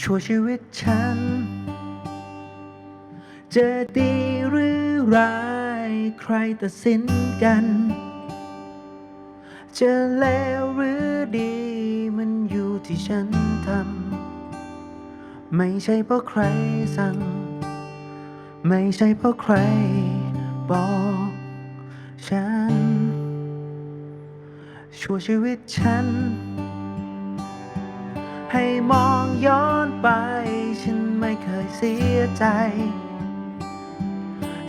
ชั่วชีวิตฉัน จะดีหรือร้ายใครตัดสินกัน จะเลวหรือดีมันอยู่ที่ฉันทำ ไม่ใช่เพราะใครสั่ง ไม่ใช่เพราะใครบอกฉัน ชั่วชีวิตฉัน ให้มองย้อน ไป ฉันไม่เคยเสียใจ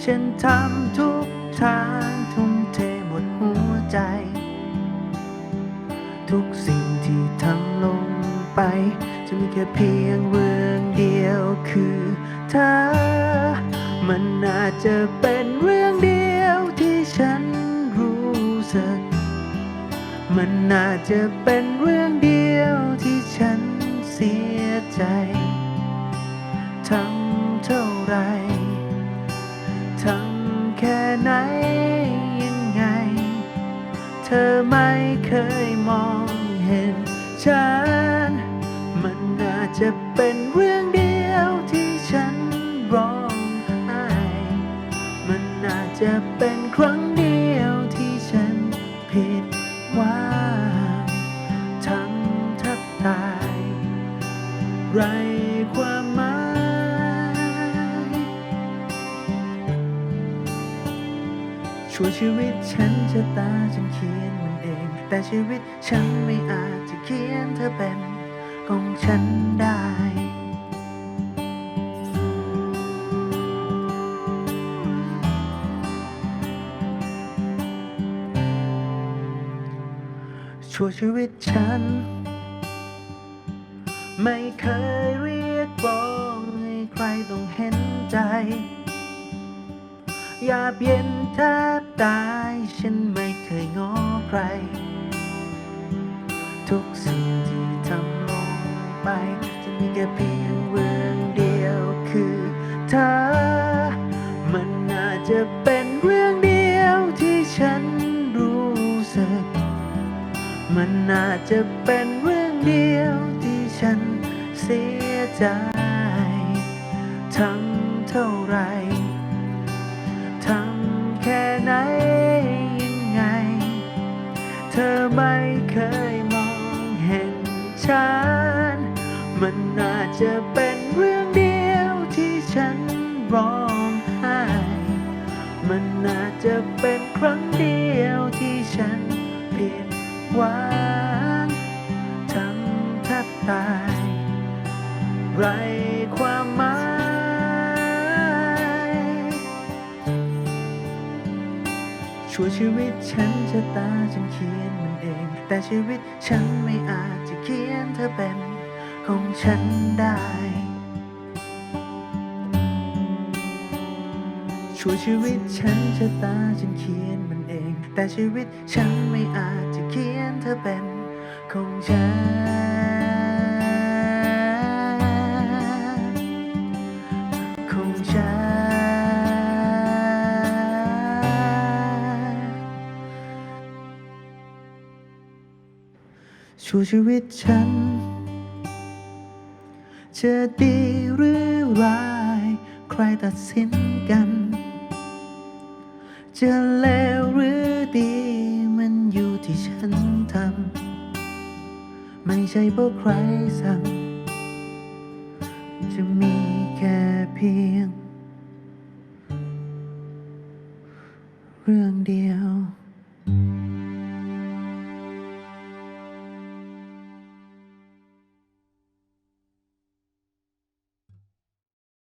ฉันทำทุกทางทุ่มเทหมดหัวใจ ทุกสิ่งที่ทำลงไป จะมีแค่เพียงเรื่องเดียวคือเธอ มันอาจจะเป็นเรื่องเดียวที่ฉันรู้สึก มันน่าจะเป็นเรื่องเดียวที่ฉัน สียใจทำเท่าไรทำแค่ไหนยังไง เธอไม่เคยมองเห็นฉัน มันน่าจะเป็นเรื่องเดียวที่ฉันร้องไห้ มันน่าจะเป็นครั้งเดียว ไรความหมายช่วยชีวิตฉันชะตาฉันเขียนมันเอง แต่ชีวิตฉันไม่อาจจะเขียนเธอเป็นของฉันได้ชั่วชีวิตฉัน ไม่เคยเรียกร้องให้ใครต้องเห็นใจ อยากเย็นแทบตาย ฉันไม่เคยง้อใคร ทุกสิ่งที่ทำลงไป จะมีแค่เพียงเรื่องเดียวคือเธอ มันน่าจะเป็นเรื่องเดียวที่ฉันรู้สึก มันน่าจะเป็นเรื่องเดียว ฉันเสียใจ ทำเท่าไร ทำแค่ไหนยังไง เธอไม่เคยมองเห็นฉัน มันน่าจะเป็นเรื่องเดียวที่ฉันร้องไห้ มันน่าจะเป็นครั้งเดียวที่ฉันผิดหวัง ตาย ไรความหมายช่วชีวิตฉันชะตาฉันเขียนมันเอง แต่ชีวิตฉันไม่อาจจะเขียนเธอเป็นของฉันได้ช่วชีวิตฉันชะตาฉันเขียนมันเองแต่ชีวิตฉันไม่อาจจะเขียนเธอเป็นของฉัน ช่วชีวิตฉัน จะดีหรือร้าย ใครตัดสินกัน จะเลวหรือดีมันอยู่ที่ฉันทำ ไม่ใช่เพราะใครสั่งจะมีแค่เพียง